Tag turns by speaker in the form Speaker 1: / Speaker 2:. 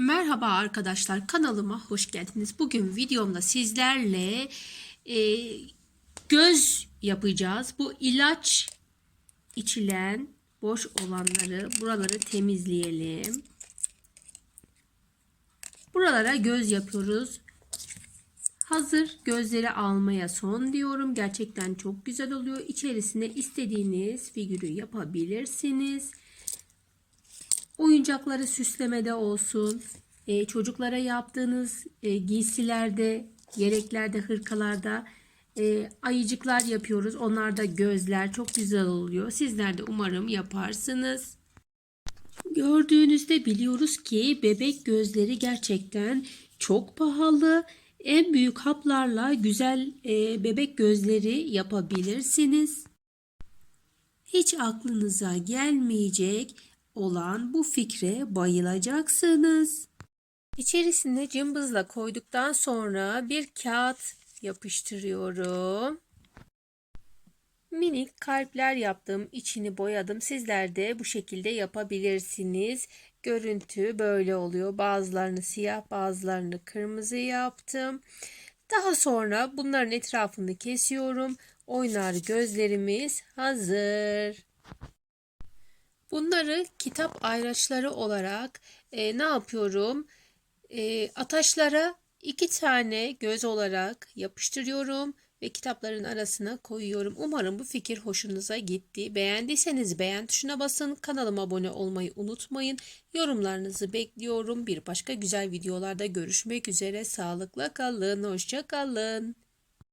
Speaker 1: Merhaba arkadaşlar kanalıma hoş geldiniz. Bugün videomda sizlerle e, göz yapacağız. Bu ilaç içilen boş olanları buraları temizleyelim. Buralara göz yapıyoruz. Hazır gözleri almaya son diyorum. Gerçekten çok güzel oluyor. İçerisine istediğiniz figürü yapabilirsiniz. Oyuncakları süslemede olsun. e, çocuklara yaptığınız e, giysilerde, yeleklerde, hırkalarda e, ayıcıklar yapıyoruz. Onlar da gözler çok güzel oluyor. Sizler de umarım yaparsınız. Gördüğünüzde biliyoruz ki bebek gözleri gerçekten çok pahalı. En büyük haplarla güzel e, bebek gözleri yapabilirsiniz. Hiç aklınıza gelmeyecek olan bu fikre bayılacaksınız. İçerisine cımbızla koyduktan sonra bir kağıt yapıştırıyorum. Minik kalpler yaptım, içini boyadım. Sizler de bu şekilde yapabilirsiniz. Görüntü böyle oluyor. Bazılarını siyah, bazılarını kırmızı yaptım. Daha sonra bunların etrafını kesiyorum. Oynar gözlerimiz hazır. Bunları kitap ayraçları olarak e, ne yapıyorum? E, ataşlara iki tane göz olarak yapıştırıyorum ve kitapların arasına koyuyorum. Umarım bu fikir hoşunuza gitti. Beğendiyseniz beğen tuşuna basın. Kanalıma abone olmayı unutmayın. Yorumlarınızı bekliyorum. Bir başka güzel videolarda görüşmek üzere. Sağlıkla kalın. Hoşça kalın.